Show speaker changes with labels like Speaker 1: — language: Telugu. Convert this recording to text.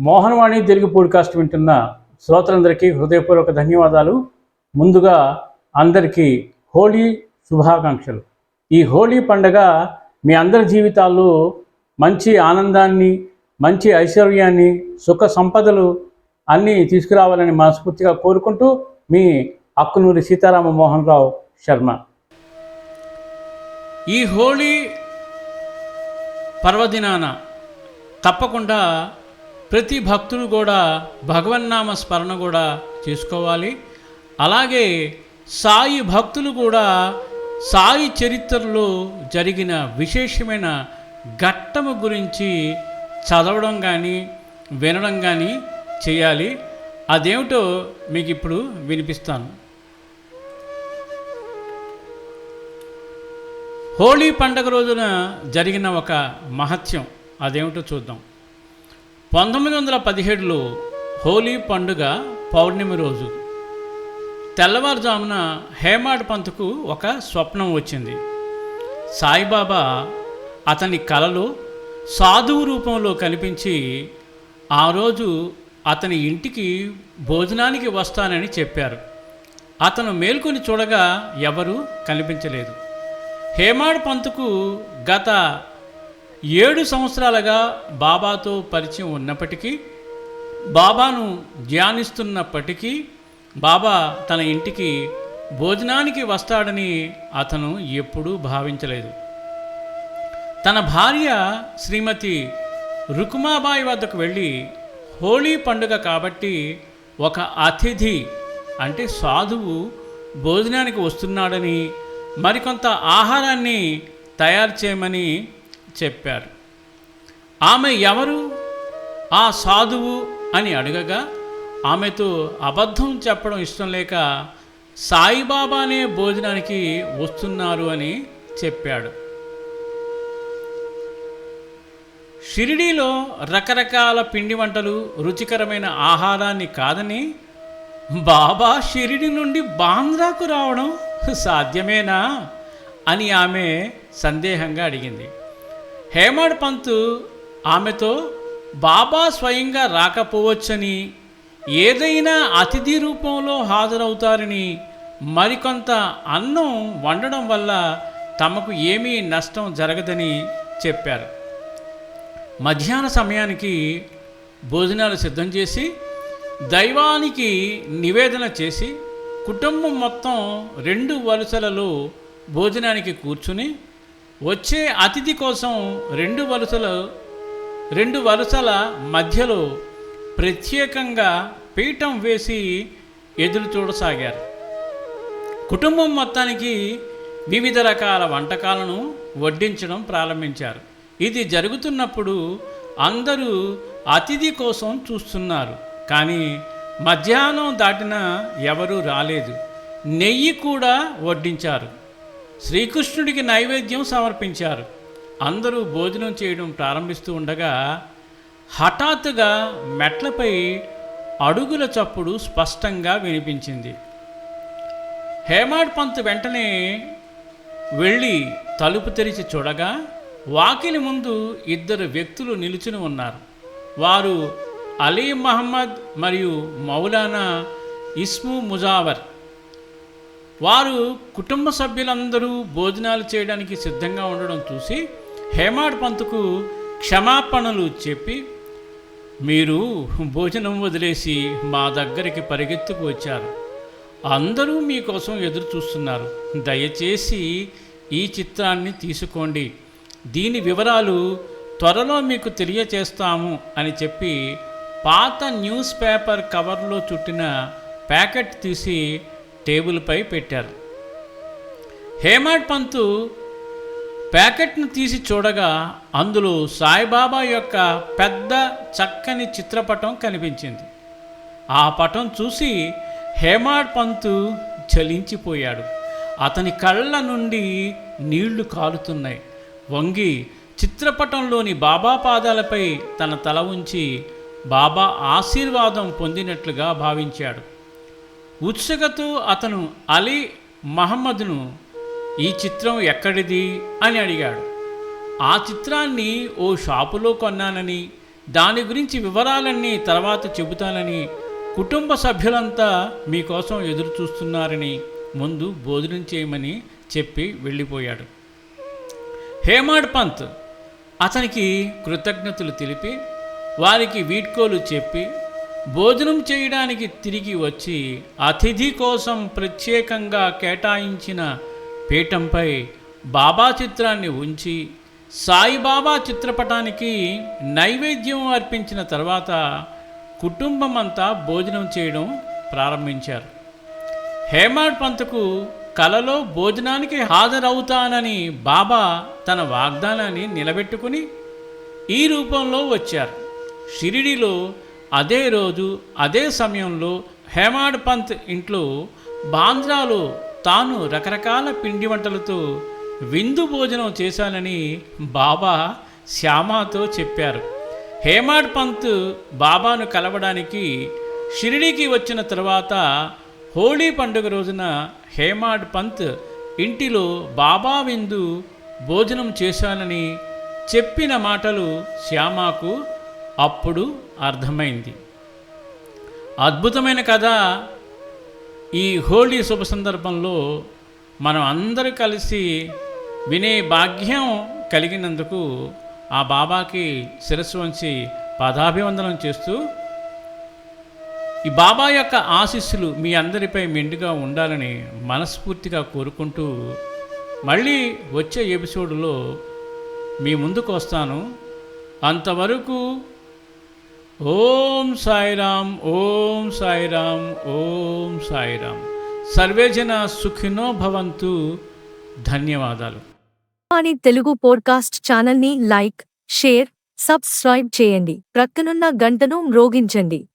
Speaker 1: మోహనవాణి తెలుగు పోడ్కాస్ట్ వింటున్న శ్రోతలందరికీ హృదయపూర్వక ధన్యవాదాలు. ముందుగా అందరికీ హోలీ శుభాకాంక్షలు. ఈ హోలీ పండగ మీ అందరి జీవితాల్లో మంచి ఆనందాన్ని మంచి ఐశ్వర్యాన్ని సుఖ సంపదలు అన్నీ తీసుకురావాలని మనస్ఫూర్తిగా కోరుకుంటూ మీ అక్కునూరి సీతారామ మోహన్ రావు శర్మ. ఈ హోలీ పర్వదినాన తప్పకుండా ప్రతి భక్తుడు కూడా భగవన్నామ స్మరణ కూడా చేసుకోవాలి. అలాగే సాయి భక్తులు కూడా సాయి చరిత్రలో జరిగిన విశేషమైన ఘట్టము గురించి చదవడం కానీ వినడం కానీ చేయాలి. అదేమిటో మీకు ఇప్పుడు వినిపిస్తాను. హోలీ పండగ రోజున జరిగిన ఒక మహత్యం అదేమిటో చూద్దాం. పంతొమ్మిది వందల పదిహేడులో హోలీ పండుగ పౌర్ణమి రోజు. తెల్లవారుజామున హేమాడ్ పంత్కు ఒక స్వప్నం వచ్చింది. సాయిబాబా అతని కలలో సాధువు రూపంలో కనిపించి ఆ రోజు అతని ఇంటికి భోజనానికి వస్తానని చెప్పారు. అతను మేల్కొని చూడగా ఎవరూ కనిపించలేదు. హేమాడ్ పంత్కు గత ఏడు సంవత్సరాలుగా బాబాతో పరిచయం ఉన్నప్పటికీ బాబాను ధ్యానిస్తున్నప్పటికీ బాబా తన ఇంటికి భోజనానికి వస్తాడని అతను ఎప్పుడూ భావించలేదు. తన భార్య శ్రీమతి రుకుమాబాయి వద్దకు వెళ్ళి హోళీ పండుగ కాబట్టి ఒక అతిథి అంటే సాధువు భోజనానికి వస్తున్నాడని మరికొంత ఆహారాన్ని తయారు చేయమని చెప్పారు. ఆమె ఎవరు? ఆ సాధువు? అని అడగగా ఆమెతో అబద్ధం చెప్పడం ఇష్టం లేక సాయిబాబానే భోజనానికి వస్తున్నారు అని చెప్పాడు. షిరిడీలో రకరకాల పిండి వంటలు రుచికరమైన ఆహారాన్ని కాదని బాబా షిరిడి నుండి బాంద్రాకు రావడం సాధ్యమేనా? అని ఆమె సందేహంగా అడిగింది. హేమడ్ పంత్ ఆమెతో బాబా స్వయంగా రాకపోవచ్చని ఏదైనా అతిథి రూపంలో హాజరవుతారని మరికొంత అన్నం వండడం వల్ల తమకు ఏమీ నష్టం జరగదని చెప్పారు. మధ్యాహ్న సమయానికి భోజనాలు సిద్ధం చేసి దైవానికి నివేదన చేసి కుటుంబం మొత్తం రెండు వరుసలలో భోజనానికి కూర్చుని వచ్చే అతిథి కోసం రెండు వరుసలు రెండు వరుసల మధ్యలో ప్రత్యేకంగా పీఠం వేసి ఎదురు చూడసాగారు. కుటుంబం మొత్తానికి వివిధ రకాల వంటకాలను వడ్డించడం ప్రారంభించారు. ఇది జరుగుతున్నప్పుడు అందరూ అతిథి కోసం చూస్తున్నారు కానీ మధ్యాహ్నం దాటిన ఎవరూ రాలేదు. నెయ్యి కూడా వడ్డించారు. శ్రీకృష్ణుడికి నైవేద్యం సమర్పించారు. అందరూ భోజనం చేయడం ప్రారంభిస్తూ ఉండగా హఠాత్తుగా మెట్లపై అడుగుల చప్పుడు స్పష్టంగా వినిపించింది. హేమాడ్ పంత్ వెంటనే వెళ్ళి తలుపు తెరిచి చూడగా వాకిలి ముందు ఇద్దరు వ్యక్తులు నిలుచుని ఉన్నారు. వారు అలీ మహమ్మద్ మరియు మౌలానా ఇస్ము ముజావర్ వారు కుటుంబ సభ్యులందరూ భోజనాలు చేయడానికి సిద్ధంగా ఉండడం చూసి హేమాడ్ పంత్కు క్షమాపణలు చెప్పి మీరు భోజనం వదిలేసి మా దగ్గరికి పరిగెత్తుకు వచ్చారు. అందరూ మీకోసం ఎదురు చూస్తున్నారు. దయచేసి ఈ చిత్రాన్ని తీసుకోండి. దీని వివరాలు త్వరలో మీకు తెలియచేస్తాము అని చెప్పి పాత న్యూస్ పేపర్ కవర్లో చుట్టిన ప్యాకెట్ తీసి టేబుల్పై పెట్టారు. హేమాడ్ పంతు ప్యాకెట్ను తీసి చూడగా అందులో సాయిబాబా యొక్క పెద్ద చక్కని చిత్రపటం కనిపించింది. ఆ పటం చూసి హేమాడ్ పంతు చలించిపోయాడు అతని కళ్ళ నుండి నీళ్ళు కాలుతున్నాయి. వంగి చిత్రపటంలోని బాబా పాదాలపై తన తల ఉంచి బాబా ఆశీర్వాదం పొందినట్లుగా భావించాడు. ఉత్సుకతో అతను అలీ మహమ్మద్ను ఈ చిత్రం ఎక్కడిది? అని అడిగాడు. ఆ చిత్రాన్ని ఓ షాపులో కొన్నానని దాని గురించి వివరాలన్నీ తర్వాత చెబుతానని కుటుంబ సభ్యులంతా మీకోసం ఎదురు చూస్తున్నారని ముందు భోజనం చేయమని చెప్పి వెళ్ళిపోయాడు. హేమాడ్ పంత్ అతనికి కృతజ్ఞతలు తెలిపి వారికి వీడ్కోలు చెప్పి భోజనం చేయడానికి తిరిగి వచ్చి అతిథి కోసం ప్రత్యేకంగా కేటాయించిన పీఠంపై బాబా చిత్రాన్ని ఉంచి సాయిబాబా చిత్రపటానికి నైవేద్యం అర్పించిన తర్వాత కుటుంబం అంతా భోజనం చేయడం ప్రారంభించారు. హేమాడ్ పంత్కు కలలో భోజనానికి హాజరవుతానని బాబా తన వాగ్దానాన్ని నిలబెట్టుకుని ఈ రూపంలో వచ్చారు. షిరిడిలో అదే రోజు అదే సమయంలో హేమాడ్ పంత్ ఇంట్లో బాంద్రాలో తాను రకరకాల పిండి వంటలతో విందు భోజనం చేశానని బాబా శ్యామాతో చెప్పారు. హేమాడ్ పంత్ బాబాను కలవడానికి షిరిడీకి వచ్చిన తర్వాత హోళీ పండుగ రోజున హేమాడ్ పంత్ ఇంటిలో బాబా విందు భోజనం చేశానని చెప్పిన మాటలు శ్యామాకు అప్పుడు అర్థమైంది. అద్భుతమైన కథ. ఈ హోలీ శుభ సందర్భంలో మనం అందరూ కలిసి వినే భాగ్యం కలిగినందుకు ఆ బాబాకి శిరస్సు వంచి పాదాభివందనం చేస్తూ ఈ బాబా యొక్క ఆశీస్సులు మీ అందరిపై మెండుగా ఉండాలని మనస్ఫూర్తిగా కోరుకుంటూ మళ్ళీ వచ్చే ఎపిసోడ్లో మీ ముందుకు వస్తాను. అంతవరకు ఓం సాయిరామ్ ఓం సాయిరామ్ ఓం సాయిరామ్. సర్వే జన సుఖినో భవంతు. ధన్యవాదాలు.
Speaker 2: అని తెలుగు పోడ్కాస్ట్ ఛానల్ని లైక్ షేర్ సబ్స్క్రైబ్ చేయండి. ప్రక్కనున్న గంటను మ్రోగించండి.